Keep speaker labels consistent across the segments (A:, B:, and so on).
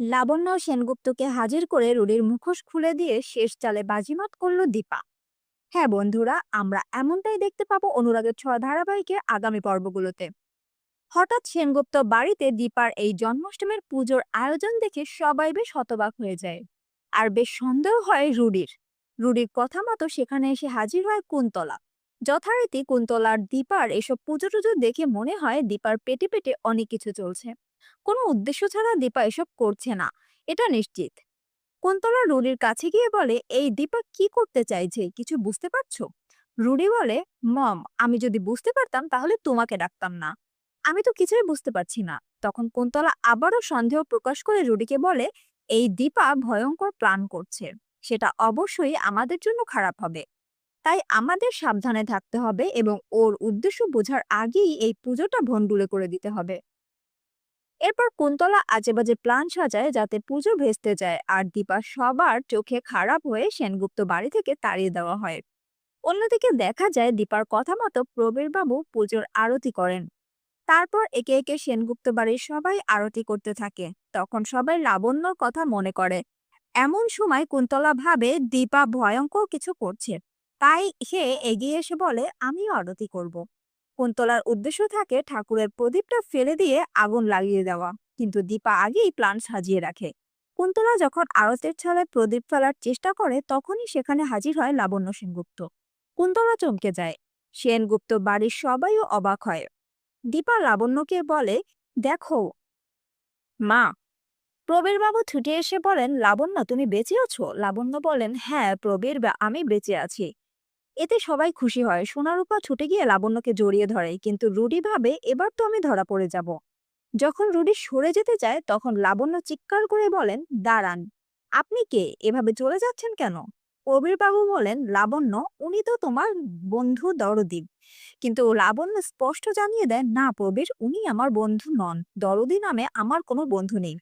A: লাবণ্য সেনগুপ্তকে হাজির করে রুডির মুখোশ খুলে দিয়ে শেষ চালে বাজিমাত করল দীপা। হ্যাঁ বন্ধুরা, আমরা এমনটাই দেখতে পাবো অনুরাগের ছোঁয়া ধারাবাহিকের আগামী পর্বগুলোতে। হঠাৎ সেনগুপ্ত বাড়িতে দীপার এই জন্মাষ্টমীর পুজোর আয়োজন দেখে সবাই বেশ হতবাক হয়ে যায়। আর বেশ সন্দেহ হয় রুডির রুডির কথা মতো সেখানে এসে হাজির হয় কুন্তলা। যথারীতি কুন্তলার দীপার এসব পুজো টুজো দেখে মনে হয় দীপার পেটে পেটে অনেক কিছু চলছে। কোনো উদ্দেশ্য ছাড়া দীপা এসব করছে না, এটা নিশ্চিত। কুন্তলা রুডির কাছে গিয়ে বলে, এই দীপা কি করতে চাইছে? কিছু বুঝতে পারছ? রুডি বলে, মম, আমি যদি বুঝতে পারতাম তাহলে তোমাকে ডাকতাম না। আমি তো কিছুই বুঝতে পারছি না। তখন কুন্তলা আবারও সন্দেহ প্রকাশ করে রুডিকে বলে, এই দীপা ভয়ঙ্কর প্ল্যান করছে। সেটা অবশ্যই আমাদের জন্য খারাপ হবে। তাই আমাদের সাবধানে থাকতে হবে এবং ওর উদ্দেশ্য বোঝার আগেই এই পুজোটা ভণ্ডুলে করে দিতে হবে। এরপর কুন্তলা আজেবাজে প্ল্যান সাজায় যাতে পুজো ভেস্তে যায়। আর দীপা সবার চোখে খারাপ হয়ে সেনগুপ্ত বাড়ি থেকে তাড়িয়ে দেওয়া হয়। অন্যদিকে দেখা যায় দীপার কথা মতো প্রবীর বাবু পুজোর আরতি করেন। তারপর একে একে সেনগুপ্ত বাড়ির সবাই আরতি করতে থাকে। তখন সবাই লাবণ্যর কথা মনে করে। এমন সময় কুন্তলা ভাবে, দীপা ভয়ঙ্কর কিছু করছে। তাই সে এগিয়ে এসে বলে, আমিও আরতি করব। কুন্তলার উদ্দেশ্য থাকে ঠাকুরের প্রদীপটা ফেলে দিয়ে আগুন লাগিয়ে দেওয়া। কিন্তু দীপা আগেই প্ল্যান সাজিয়ে রাখে। কুন্তলা যখন আরতের ছলে প্রদীপ ফেলার চেষ্টা করে, তখনই সেখানে হাজির হয় লাবণ্য সেনগুপ্ত। কুন্তলা চমকে যায়। সেনগুপ্ত বাড়ির সবাইও অবাক হয়। দীপা লাবণ্যকে বলে, দেখো, মা প্রবীর বাবু ছুটে এসে বলেন, লাবণ্য, তুমি বেঁচে আছো লাবণ্য বলেন হ্যাঁ প্রবীর আমি বেঁচে আছি। এতে সবাই খুশি হয়। সোনারূপা ছুটে গিয়ে লাবণ্যকে জড়িয়ে ধরে। কিন্তু রুডি ভাবে, এবার তো আমি ধরা পড়ে যাব। যখন রুডি সরে যেতে চায়, তখন লাবণ্য চিৎকার করে বলেন, দাঁড়ান, আপনি কে? এভাবে চলে যাচ্ছেন কেন? প্রবীর বাবু বলেন, লাবণ্য, উনি তো তোমার বন্ধু দরদীপ। কিন্তু লাবণ্য স্পষ্ট জানিয়ে দেয় না প্রবীর, উনি আমার বন্ধু নন। দরদি নামে আমার কোনো বন্ধু নেই।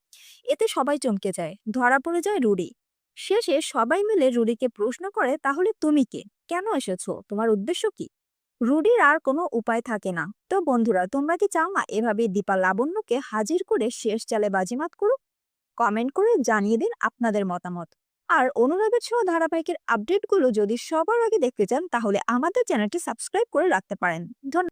A: এতে সবাই চমকে যায়। ধরা পড়ে যায় রুডি। শেষে সবাই মিলে রুডিকে প্রশ্ন করে, তাহলে তুমি কে? কেন এসেছ? তোমার উদ্দেশ্য কি? রুডির আর কোনো উপায় থাকে না। তো বন্ধুরা, তোমরা কি চাও না এভাবে দীপা লাবণ্যকে হাজির করে শেষ চালে বাজিমাত করুক? কমেন্ট করে জানিয়ে দিন আপনাদের মতামত। আর অনুরাগের সহ ধারাবাহিকের আপডেটগুলো যদি সবার আগে দেখতে চান, তাহলে আমাদের চ্যানেলটি সাবস্ক্রাইব করে রাখতে পারেন। ধন্যবাদ।